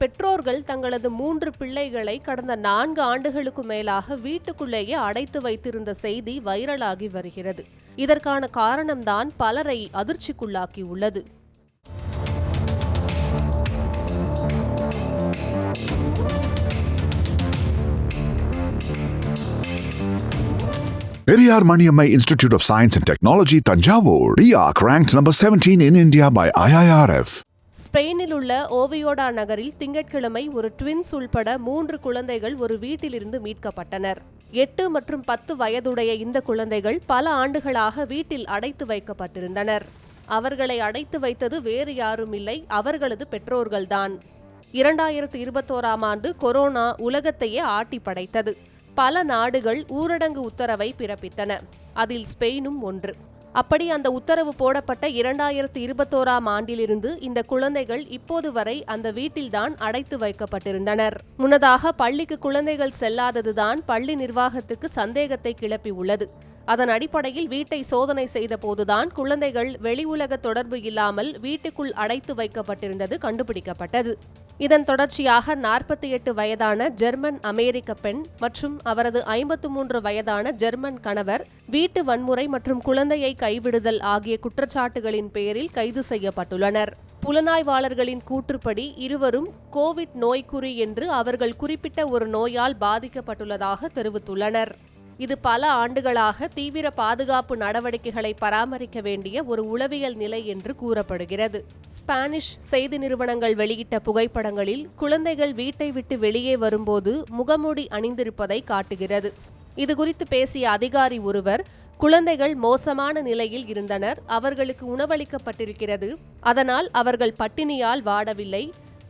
பெற்றோர்கள் தங்களது மூன்று பிள்ளைகளை கடந்த நான்கு ஆண்டுகளுக்கு மேலாக வீட்டுக்குள்ளேயே அடைத்து வைத்திருந்த செய்தி வைரலாகி வருகிறது இதற்கான காரணம்தான் பலரை அதிர்ச்சிக்குள்ளாக்கியுள்ளது Periyar Maniammai institute of science and technology Thanjavur PIAC ranked number 17 in India by IIRF. ஸ்பெயினில் உள்ள ஓவியோடா நகரில் திங்கட்கிழமை ஒரு ட்வின்ஸ் உள்பட மூன்று குழந்தைகள் ஒரு வீட்டிலிருந்து மீட்கப்பட்டனர். எட்டு மற்றும் பத்து வயதுடைய இந்த குழந்தைகள் பல ஆண்டுகளாக வீட்டில் அடைத்து வைக்கப்பட்டிருந்தனர். அவர்களை அடைத்து வைத்தது வேறு யாரும் இல்லை அவர்களது பெற்றோர்கள்தான். இரண்டாயிரத்து இருபத்தோராம் ஆண்டு கொரோனா உலகத்தையே ஆட்டி படைத்தது. பல நாடுகள் ஊரடங்கு உத்தரவை பிறப்பித்தன. அதில் ஸ்பெயினும் ஒன்று. அப்படி அந்த உத்தரவு போடப்பட்ட இரண்டாயிரத்து இருபத்தோராம் ஆண்டிலிருந்து இந்த குழந்தைகள் இப்போது வரை அந்த வீட்டில்தான் அடைத்து வைக்கப்பட்டிருந்தனர். முன்னதாக பள்ளிக்கு குழந்தைகள் செல்லாததுதான் பள்ளி நிர்வாகத்துக்கு சந்தேகத்தை கிளப்பி உள்ளது. அதன் அடிப்படையில் வீட்டை சோதனை செய்த போதுதான் குழந்தைகள் வெளி உலக தொடர்பு இல்லாமல் வீட்டுக்குள் அடைத்து வைக்கப்பட்டிருந்தது கண்டுபிடிக்கப்பட்டது. இதன் தொடர்ச்சியாக நாற்பத்தி எட்டு வயதான ஜெர்மன் அமெரிக்க பெண் மற்றும் அவரது ஐம்பத்து மூன்று வயதான ஜெர்மன் கணவர் வீட்டு வன்முறை மற்றும் குழந்தையை கைவிடுதல் ஆகிய குற்றச்சாட்டுகளின் பேரில் கைது செய்யப்பட்டுள்ளனர். புலனாய்வாளர்களின் கூற்றுப்படி இருவரும் கோவிட் நோய்க்குறி என்று அவர்கள் குறிப்பிட்ட ஒரு நோயால் பாதிக்கப்பட்டுள்ளதாக தெரிவித்துள்ளனர். இது பல ஆண்டுகளாக தீவிர பாதுகாப்பு நடவடிக்கைகளை பராமரிக்க வேண்டிய ஒரு உளவியல் நிலை என்று கூறப்படுகிறது. ஸ்பானிஷ் செய்தி நிறுவனங்கள் வெளியிட்ட புகைப்படங்களில் குழந்தைகள் வீட்டை விட்டு வெளியே வரும்போது முகமூடி அணிந்திருப்பதை காட்டுகிறது. இதுகுறித்து பேசிய அதிகாரி ஒருவர் குழந்தைகள் மோசமான நிலையில் இருந்தனர் அவர்களுக்கு உணவளிக்கப்பட்டிருக்கிறது அதனால் அவர்கள் பட்டினியால் வாடவில்லை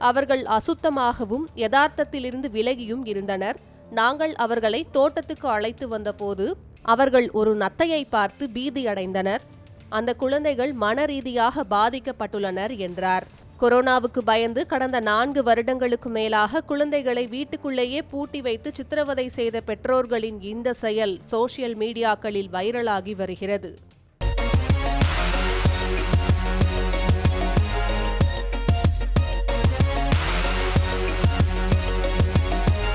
அவர்கள் அசுத்தமாகவும் யதார்த்தத்திலிருந்து விலகியும் இருந்தனர் நாங்கள் அவர்களை தோட்டத்துக்கு அழைத்து வந்தபோது அவர்கள் ஒரு நத்தையை பார்த்து பீதியடைந்தனர் அந்த குழந்தைகள் மன ரீதியாக பாதிக்கப்பட்டுள்ளனர் என்றார். கொரோனாவுக்கு பயந்து கடந்த நான்கு வருடங்களுக்கு மேலாக குழந்தைகளை வீட்டுக்குள்ளேயே பூட்டி வைத்து சித்திரவதை செய்த பெற்றோர்களின் இந்த செயல் சோசியல் மீடியாக்களில் வைரலாகி வருகிறது.